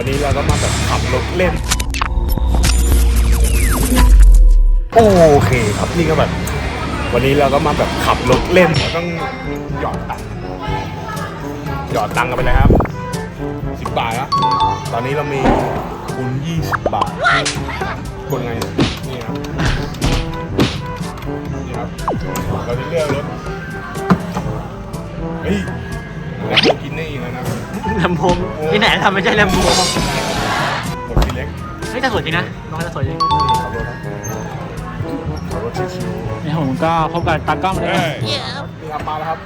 วันนี้เราก็มาแบบขับรถเล่น โอเคครับนี่ก็แบบ วันนี้เราก็มาแบบขับรถเล่นเราต้องหยอดตังค์หยอดตังค์กันไปเลยครับสิบบาทนะตอนนี้เรามีคูณยี่สิบบาทกดไงนี่ครับนี่ครับเราจะเลือกรถเฮ้ยแลมโบกินี่แล้วนะ ลำโพงที่ไหนทำไม่ใช่ลำโพงหมดทีเล็กเฮ้ยแต่สวยจริงนะน้องจะสวยจริงนี่ขับรถครับขับรถชิวๆนี่ผมก็พบกับตากล้องเลยเอ้ยนี่ครับมาแล้วครับ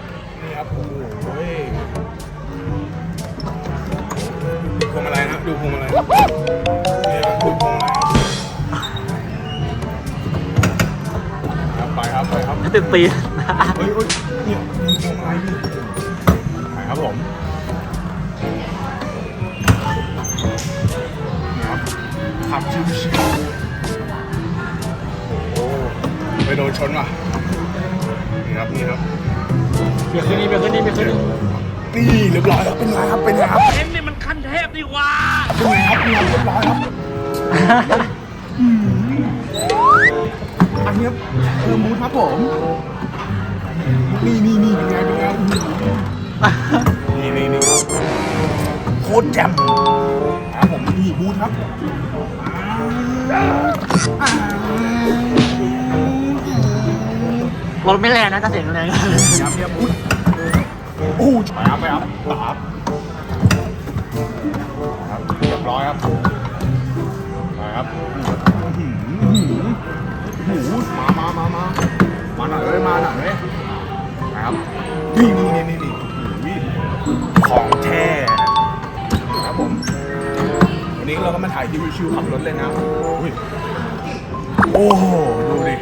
นี่ครับโอ้โหดูพวงมาลัยนะดูพวงมาลัยนี่ครับดูพวงมาลัยครับไปครับไปครับตื่นตีนเฮ้ยเฮ้ยเนี่ยดูพวงมาลัยนี่ไปครับผม ขับชิวๆโอ้โหไปโดนชนว่ะนี่ครับนี่ครับเบียร์ขึ้นนี่เบียร์ขึ้นนี่เบียร์ขึ้นนี่นี่เรียบร้อยครับเป็นไงครับเป็นไงครับเอ็มนี่มันขั้นเทพดีกว่าเป็นไงครับเป็นไงเรียบร้อยครับอันนี้ครับเออมูดครับผมนี่นี่นี่เป็นไงเป็นไงนี่นี่นี่ครับโคตรแจ่มครับผมนี่บูทครับอ่า รถไม่แรงนะจะเสียงแรงยับยับบูทโอ้ไปครับไปครับ วันนี้เราก็มาถ่ายที่วิวชิวขับรถเลยนะอุ้ยโอ้โหดูดิ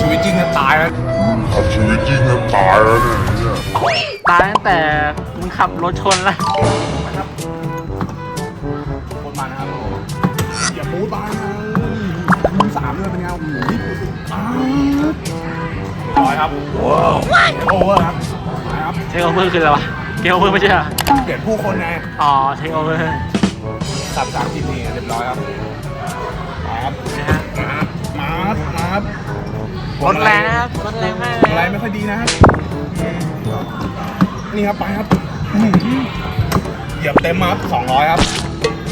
ชีวิตจริงจะตายแล้วขับชีวิตจริงกันตายแล้วเนี่ยตายตั้งแต่มึงขับรถชนแล้วคนมานะครับผมอย่ามูดบ้านะมือสามเลยเป็นไงโอ้โหอ้าวร้อยครับว้าวโอเวอร์ครับไปครับเทคโอเวอร์คืออะไรวะ เกมโอเวอร์ไม่ใช่เหรอเปลี่ยนผู้คนไงอ๋อเทคโอเวอร์สับสามทีนี่เรียบร้อยครับไปครับนะฮะมาครับมาครับรถแรงนะครับรถแรงมากเลอะไรยไม่ค่อยดีนะครับนี่ครับไปครับอื้อหือเหยียบเต็มมาครับสองร้อยครับ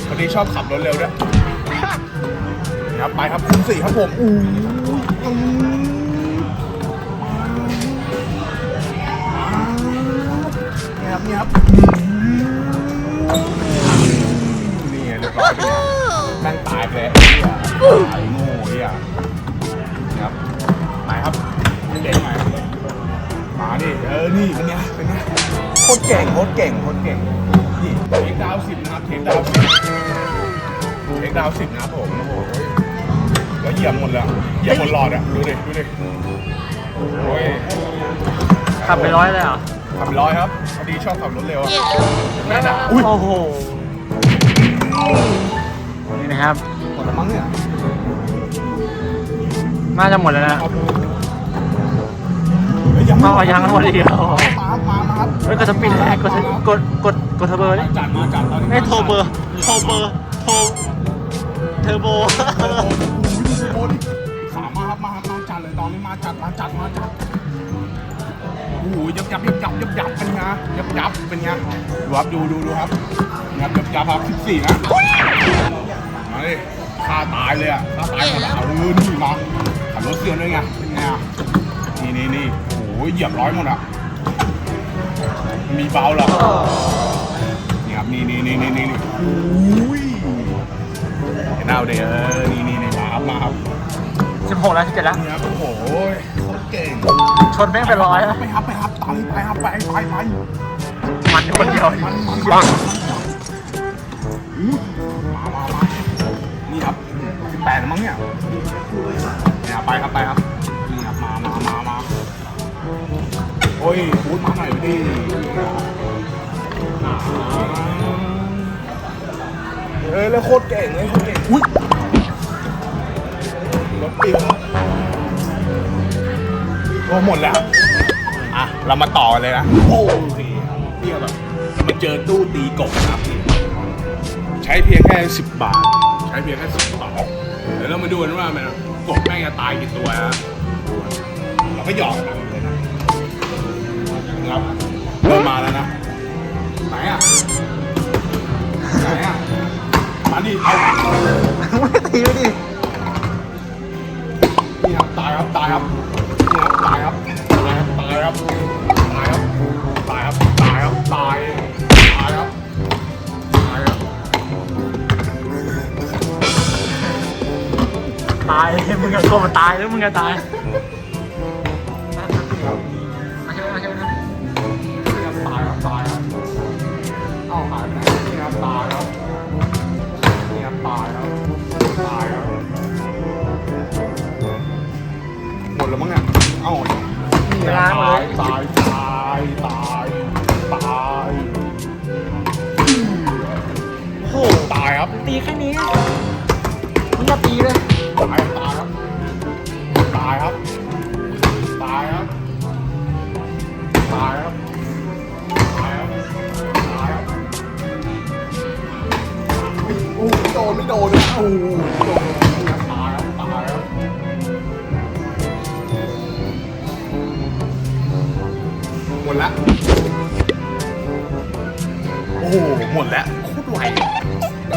พอดีชอบขับรถเร็วด้วยนี่ครับไปครับคูณสี่ครับผมอู้อืม ดิเออนี่เป็นไงเป็นไงโคตรเก่งโคตรเก่งโคตรเก่งนี่เทคดาวสิบนะครับเทคดาวสิบเทคดาวสิบนะครับผมโอ้โหแล้วเหยียบหมดแล้วเหยียบหมดหลอดอะดูดิดูดิโอ้ยขับไปร้อยเลยเหรอขับร้อยครับพอดีชอบขับรถเร็วอะแม่ด่าอุ้ยโอ้โหนี่นะครับหมดแล้วมั้งเนี่ยน่าจะหมดแล้วนะ เอา เฮ้ยยังไม่เอายังหมดเดียวมาครับมามาครับเฮ้ยกดสปีดแรงกดกดกดกดเทอร์โบดิจัดมาจัดตอนนี้ไม่โทรเบอร์โทรเบอร์โทรเทอร์โบโอ้โหโอ้โหสามมาครับมาครับมาจัดเลยตอนนี้มาจัดมาจัดมาจัดโอ้โหยับยับยับยับยับยับเป็นไงยับยับเป็นไงดูครับดูดูดูครับยับยับยับครับสิบสี่นะมาดิฆ่าตายเลยอะฆ่าตายหมดอะเออนี่มาขับรถเสียนด้วยไงเป็นไงนี่นี่นี่ เหยียบร้อยหมดอะมีเบาเหรอนี่ครับนี่นี่นี่นี่นี่นี่อุ้ยเห็นเอาเด้อนี่นี่นี่มาครับมาครับ16แล้ว17แล้วนี่ครับโอ้โหโคตรเก่งชนแม่งเป็นร้อยแล้วไปครับไปครับตอนนี้ไปครับไปไปไปมันคนเดียวมันมันปังมามามานี่ครับสิบแปดมั้งเนี่ยเนี่ยไปครับไปครับ โอ้ยพูดมาหน่อยดิเอ้ยแล้วโคตรเก่งเลยโคตรเก่งอุ้ยรถปิวโอ้หมดแล้ว อะ เรามาต่อกันเลยนะ โอ้โหเปรี้ยวแบบมันเจอตู้ตีกบนะครับนี่ใช้เพียงแค่ 10 บาท ใช้เพียงแค่10บาทเดี๋ยวเรามาดูกันว่ามันกบแม่งจะตายกี่ตัวนะเราก็หยอกกันเลยนะ ครับเริ่มมาแล้วนะ ไหนอะ ไหนอะ มาดิเอาไม่ตีไม่ดินี่ครับตายครับตายครับนี่ครับตายครับตายครับตายครับตายครับตายครับตายครับตายตายครับตายครับตายมึงกับโกมันตายแล้วมึงก็ตาย ครับ ตีแค่นี้มึงอย่าตีเลยตายตายครับ ตายครับ ตายครับ ตายครับ ตายครับ ตายครับโอ้โหโดนไม่โดนนะโอ้โหโดนตายครับ ตายครับหมดละ โอ้โหหมดแล้วโคตรไว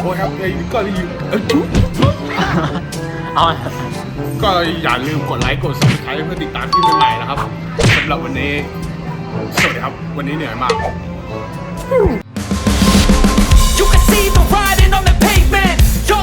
โอ้ยครับไอ้ก็อยชุบเอาก็อย่าลืมกดไลค์กด subscribe เพื่อติดตามคลิปใหม่ๆนะครับสำหรับวันนี้สวัสดีครับ วันนี้เหนื่อยมาก You can see the riding on the pavement. Yo